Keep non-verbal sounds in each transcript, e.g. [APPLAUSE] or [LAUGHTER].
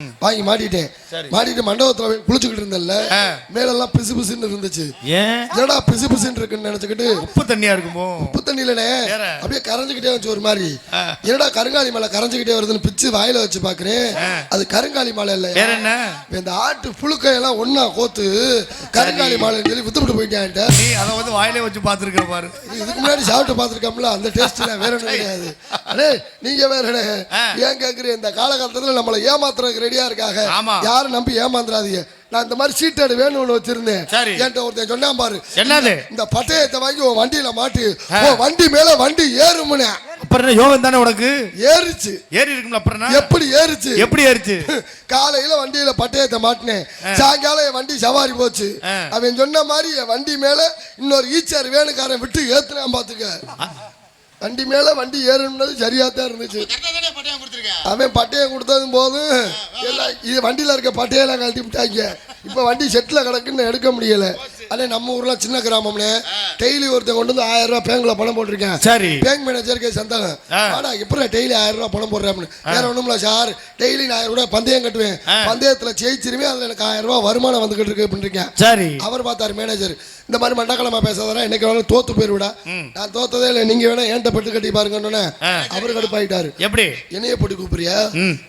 வாங்கி மாட்டிட்டேன் சரி. மாட்டிட்டு மண்டபத்துல குளிச்சுக்கிட்டு இருந்தேன்ல ஆ. மேலெல்லாம் பிசு பிசுன்னு இருந்துச்சு. ஏன்? என்னடா பிசு பிசுன்னு இருக்குன்னு நினைச்சுக்கிட்டு உப்பு தண்ணியா இருக்குமோ? உப்பு தண்ணியிலனே? அப்படியே கரைஞ்சுக்கிட்டே வந்துச்சு ஒரு மாதிரி. என்னடா கருங்காலி மலை கரைஞ்சுக்கிட்டே வருதுன்னு பிச்சு வாயில வச்சு பாக்குறேன். அது கருங்காலி மலை இல்ல என்ன? இந்த ஆட்டு புழுக்கையெல்லாம் ஒண்ணா கோத்து கருங்காலி மலைன்னு சொல்லி வித்துவிட்டு போயிட்டேன் நீ அதை வந்து வாயிலே வச்சு பார்த்துருக்க பாரு. இதுக்கு முன்னாடி சாப்பிட்டு பார்த்துருக்கோம்ல அந்த டேஸ்ட்ல வேற ஒன்றும் கிடையாது. அடே நீங்க வேற. ஏன் கேக்குறீங்க? இந்த காலகட்டத்துல நம்மளை ஏமாத்துறதுக்கு ரெடியா இருக்காங்க. ஆமா. யாரும் நம்பி ஏமாந்துடாதீங்க நான் இந்த மாதிரி சீட்டடு வேணும்னு வச்சிருந்தேன். சரி. என்கிட்ட ஒருத்தன் சொன்னான் பாரு. என்னது? இந்த பட்டயத்தை வாங்கி உன் வண்டியில மாட்டி. உன் வண்டி மேல வண்டி ஏறுமுனே. அப்புறம் யோகம் தானே உனக்கு? ஏறுச்சு. ஏறி இருக்கும்ல அப்புறம்? எப்படி ஏறுச்சு? எப்படி ஏறிச்சு? [LAUGHS] காலையில வண்டியில பட்டயத்தை மாட்டினேன். சாயங்காலம் என் வண்டி சவாரி போச்சு. அவன் சொன்ன மாதிரி என் வண்டி மேல இன்னொரு ஈச்சர் வேணுக்காரன் விட்டு ஏத்துனான் பாத்துக்க. வண்டி மேல வண்டி ஏறணும்னது சரியா தான் இருந்துச்சு அவன் பட்டயம் கொடுத்ததும் போதும் எல்லாம் இது வண்டியில இருக்க பட்டையெல்லாம் கழட்டி விட்டாங்க. இப்ப வண்டி செட்டில் கிடக்குன்னு எடுக்க முடியல. அதே நம்ம ஊர்ல சின்ன கிராமம்ல டெய்லி ஒருத்தன் கொண்டு வந்து ஆயிரம் ரூபாய் பேங்க்ல பணம் போட்டிருக்கேன். சரி. பேங்க் மேனேஜருக்கு சந்தகம் ஆ. ஆனா எப்படி டெய்லி ஆயிரம் ரூபாய் பணம் போடுறேன் வேற ஒண்ணுமில்ல சார். டெய்லி நான் ஆயிரம் ரூபாய் பந்தயம் கட்டுவேன். பந்தயத்துல ஜெயிச்சிருவேன் அதுல எனக்கு ஆயிரம் ரூபாய் வருமானம் வந்துகிட்டு இருக்கு அப்படின்னு சரி. அவர் பார்த்தாரு மேனேஜர் இந்த மாதிரி மண்டக்கிழமை பேசாதரா இன்னைக்கு வேணாலும் தோத்து போயிருவிடா. நான் தோத்ததே இல்லை நீங்க வேணா ஏன்ட்ட பெட்டு கட்டி பாருங்கன்னு. அவர் கடுப்பாயிட்டாரு. எப்படி? என்னைய போட்டு கூப்பிடுறியா?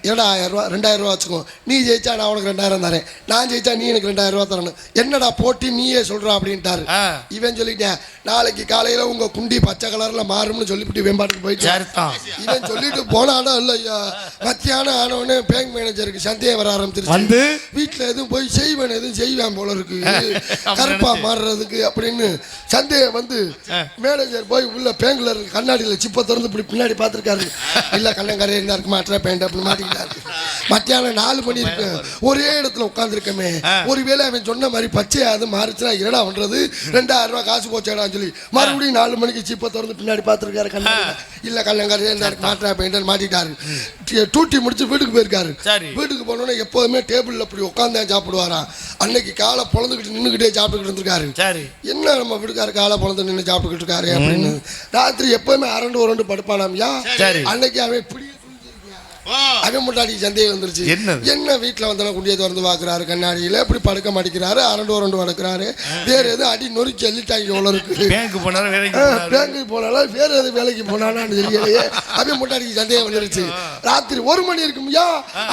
ஏடா ஆயிரம் ரூபா ரெண்டாயிரம் ரூபா வச்சுக்கோ. நீ ஜெயிச்சா நான் உனக்கு ரெண்டாயிரம் தரேன். நான் ஜெயிச்சா நீ எனக்கு ரெண்டாயிரம் ரூபா தரணும். என்னடா போட்டி நீயே சொல்ற அப்படின்ட்டாரு. இவன் சொல்லிட்டேன் நாளைக்கு காலையில உங்க குண்டி பச்சை கலர்ல மாறும்னு சொல்லிவிட்டு வெம்பாட்டுக்கு போயிட்டு இவன் சொல்லிட்டு போனாடா இல்லையா மத்தியானம் ஆனவொடனே பேங்க் மேனேஜருக்கு சந்தேகம் வர ஆரம்பிச்சிருச்சு. வீட்டுல எதுவும் போய் செய்வேன் எதுவும் செய்வேன் போல இருக்கு. கருப்பா மாறுறதுக்கு அப்படின்னு சந்தேகம் வந்து மேனேஜர் போய் உள்ள பேங்க்ல இருக்க கண்ணாடியில சிப்ப திறந்து இப்படி பின்னாடி பார்த்திருக்காரு. இல்ல கண்ணங்கரை இருந்தா இருக்கு மாற்ற பேண்ட் அப்படின்னு மாட்டிக்கிட்டாரு. மத்தியானம் நாலு மணி இருக்கு. ஒரே இடத்துல உட்காந்துருக்கமே ஒருவேளை அவன் சொன்ன மாதிரி பச்சையா அது மாறிச்சுன்னா என்னடா பண்றது? ரெண்டாயிரம் ரூபாய் காசு போச்சேடான்னு சொல்லி. மறுபடியும் நாலு மணிக்கு சிப்ப திறந்து பின்னாடி பார்த்திருக்காரு கண்ணாடி. இல்ல இருக்கு மாற்ற பேண்ட் மாட்டிட்டாரு. டூட்டி முடிச்சு வீட்டுக்கு போயிருக்காரு. வீட்டுக்கு போனோன்னே எப்போதுமே டேபிள்ல அப்படி உட்காந்தே சாப்பிடுவாராம். அன்னைக்கு காலை பொழந்துக்கிட்டு நின்றுக்கிட்டே சாப்பிட்டுக்கிட்டு இருந்திருக்காரு. என்ன நம்ம வீட்டுக்கார காலை பொழந்து நின்று சாப்பிட்டுக்கிட்டு இருக்காரு அப்படின்னு. ராத்திரி எப்பவுமே அரண்டு உரண்டு படுப்பானாம்யா. அன்னைக்கு அவன் முன்னாடி சந்தேகம் வந்துருச்சு. என்னது? என்ன வீட்டுல வந்தன குண்டியை திறந்து பாக்குறாரு கண்ணாடியில? இப்படி படுக்க மாட்டேங்கிறாரு அரண்டு உரண்டு வளர்க்குறாரு வேற எதுவும் அடி நொறுக்கி எள்ளிட்டாங்க எவ்வளவு இருக்கு பேங்க் போனாரு வேலைக்கு போனாரு? பேங்க்கு போனாலும் வேற எது வேலைக்கு போனானான்னு தெரியலையே. முன்னாடி சந்தேகம் வந்துருச்சு. ராத்திரி ஒரு மணி இருக்கும்யா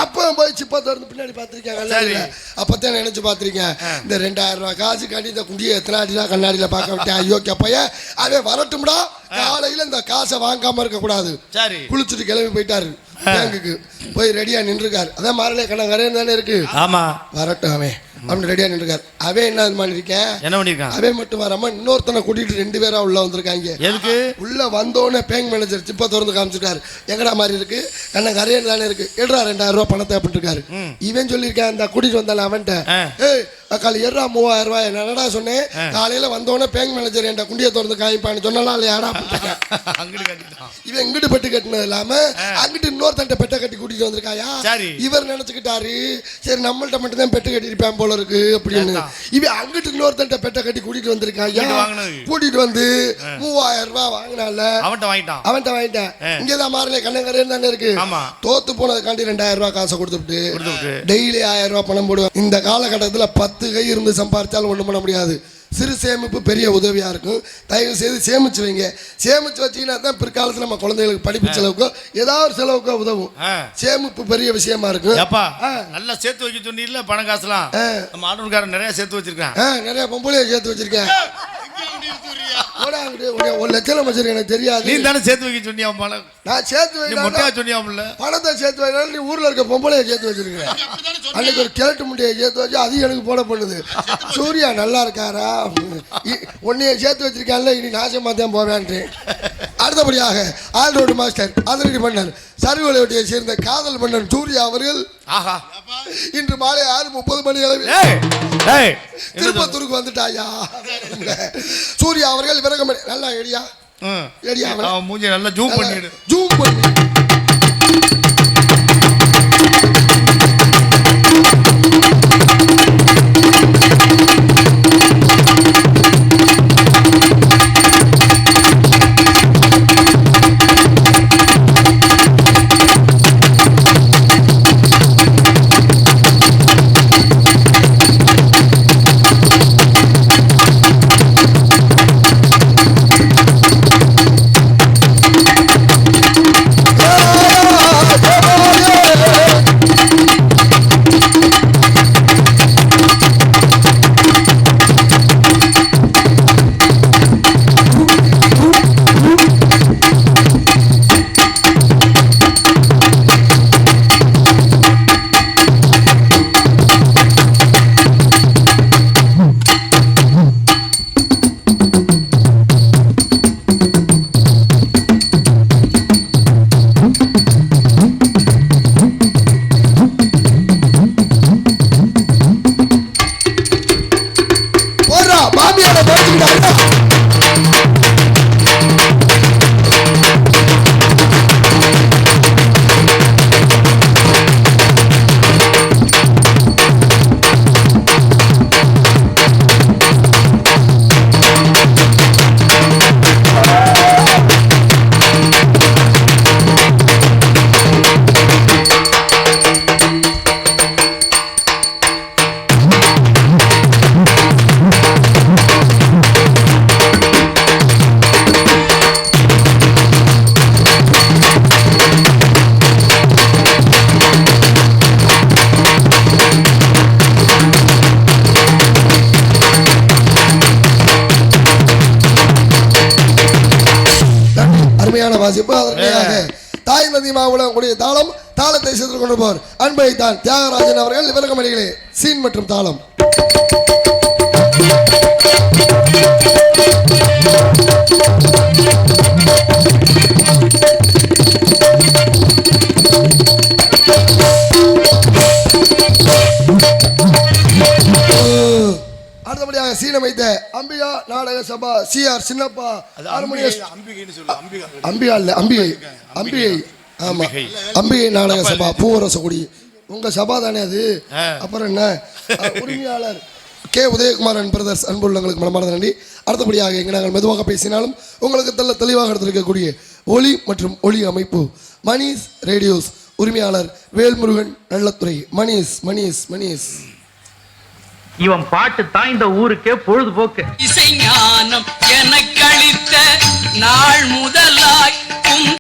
அப்ப போய் சிப்பா திறந்து பின்னாடி பார்த்திருக்கேன் கண்ணாடியில. அப்பதான் நினைச்சு பார்த்திருக்கேன் இந்த ரெண்டாயிரம் ரூபாய் காசு காட்டி இந்த குண்டியை எத்தனை அடிலாம் கண்ணாடியில பார்க்க விட்டேன். ஐயோ கேப்பைய அவன் வரட்டும்டா. காலையில இந்த காசை வாங்காம இருக்க கூடாது சரி. குளிச்சுட்டு கிளம்பி போயிட்டாரு. பேங்குக்கு போய் ரெடியா நின்றுருக்காரு. அதான் மாரலே கண்ணங்கரேன்னு தானே இருக்கு? ஆமா. வரட்டும். அவன் அப்படின்னு ரெடியா நின்றுருக்காரு. அவன் என்ன இது மாதிரி இருக்கேன் என்ன பண்ணிருக்கான்? அவன் மட்டும் வராம இன்னொருத்தனை கூட்டிட்டு ரெண்டு பேரா உள்ள வந்திருக்காங்க. எதுக்கு? உள்ள வந்தோடனே பேங்க் மேனேஜர் சிப்ப திறந்து காமிச்சிருக்காரு எங்கடா மாதிரி இருக்கு? கண்ண கரையன் தானே இருக்கு? எடுறா ரெண்டாயிரம் ரூபாய் பணத்தை அப்படின்னு இருக்காரு. இவன் சொல்லியிருக்கேன் அந்த கூட்டிட்டு வந்தால அவன்கிட்ட. ஏய் அக்கால் எட்ரா மூவாயிரம் ரூபாய். என்னடா சொன்னேன்? காலையில வந்தோடனே பேங்க் மேனேஜர் என்கிட்ட குண்டியை திறந்து அப்படின்ட்டு [LAUGHS] அங்கிட்டு கட்டிட்டான். இவன் இங்கிட்டு பெட்டு கட்டினது இல்லாம அங்கிட்டு இன்னொருத்தன்ட்ட பெட்டை கட்டி கூட்டிட்டு வந்திருக்காயா. இவர் நினைச்சுக்கிட்டாரு சரி நம்மள்ட்ட மட்டும் தான் பெட்டு கட்டியிருப்பேன் போல இருக்கு அப்படின்னு. இவன் அங்கிட்டு இன்னொருத்தன்ட்ட பெட்டை கட்டி கூட்டிட்டு வந்திருக்காயா. கூட்டிட்டு வந்து மூவாயிரம் ரூபாய் வாங்கினால அவன்கிட்ட வாங்கிட்டான். அவன்கிட்ட வாங்கிட்டேன். இங்கதான் மாறல கண்ணங்கரையன் தானே இருக்கு. தோத்து போனதுக்காண்டி ரெண்டாயிரம் ரூபாய் காசை கொடுத்துட்டு. டெய்லி ஆயிரம் ரூபாய் பணம் போடுவேன். இந்த காலகட்டத்துல பத்து கை இருந்து சம்பாரிச்சாலும் ஒண்ணும் பண்ண முடியாது. சிறு சேமிப்பு பெரிய உதவியா இருக்கும். தயவு செய்து சேமிச்சு வைங்க. சேமிச்சு வச்சீங்கன்னா தான் பிற்காலத்துல நம்ம குழந்தைகளுக்கு படிப்பு செலவுக்கோ ஏதாவது செலவுக்கோ உதவும். சேமிப்பு பெரிய விஷயமா இருக்கும். ஏப்பா நல்லா சேர்த்து வைக்க சொன்னீல்ல பணம் காசுலாம்? நம்ம ஆட்டோக்காரன் நிறைய சேர்த்து வச்சிருக்கான். நிறைய பொம்பளைய சேர்த்து வச்சிருக்கேன். ஒரு லட்சம் வச்சிருக்கேன் எனக்கு தெரியாது. நீ தானே சேர்த்து வைக்க சொன்னியா பணம்? நான் சேர்த்து நீ வைக்கிறேன் மொட்டையா சொன்னியாம்ல பணத்தை சேர்த்து வைக்கிறேன் நீ ஊர்ல இருக்க பொம்பளைய சேர்த்து வச்சிருக்கேன் அன்னைக்கு ஒரு கிழட்டு முட்டையை சேர்த்து வச்சு அது எனக்கு போட பண்ணுது. சூர்யா நல்லா இருக்காரா? உன்னைய சேர்த்து வச்சிருக்கான்ல இனி நாசமா தான் போவேன்ட்டு. அடுத்தபடியாக ஆல்ரோடு மாஸ்டர் அதிரடி மன்னர் சருவலையொட்டியை சேர்ந்த காதல் மன்னன் சூர்யா அவர்கள். ஆஹா. இன்று மாலை ஆறு முப்பது மணி அளவில்? திருப்பத்தூருக்கு வந்துட்டாயா? சூர்யா அவர்கள் விறகம் நல்லா எடியா. எடியா மூஞ்சி நல்லா ஜூம் பண்ணிடு. ஜூம் பண்ணி. வாசிப்பு அதற்காக தாய் நதி மாவுளம் கூடிய தாளம் தாளத்தை சென்று கொண்டு போர் அன்பை தான் தியாகராஜன் அவர்கள் விலகமணிகளே சீன் மற்றும் தாளம். அடுத்தபடியாக சீனம் வைத்த அம்பிகா நாடக சபா சி ஆர் சின்னப்பா ஹார்மோனியஸ் அம்பிகை இல்ல அம்பிகை. அம்பிகை. ஆமா. அம்பிகை. நாடக சபா பூவரசகுடி உங்க சபா தானே அது. அப்புறம் என்ன? [LAUGHS] உரிமையாளர் கே. உதயகுமாரன் பிரதர்ஸ் அன்புள்ளங்களுக்கு மனமார்ந்த நன்றி. அடுத்தபடியாக இங்கே நாங்கள் மெதுவாக பேசினாலும் உங்களுக்கு தெல்ல தெளிவாக எடுத்திருக்கக்கூடிய ஒளி மற்றும் ஒளி அமைப்பு மணிஸ் ரேடியோஸ். உரிமையாளர் வேல்முருகன் நல்லத்துறை. மணிஸ் மணிஸ் மணிஸ். இவன் பாட்டு தான் இந்த ஊருக்கே பொழுதுபோக்கு. இசைஞானம் எனக்களித்த நாள் முதலாய்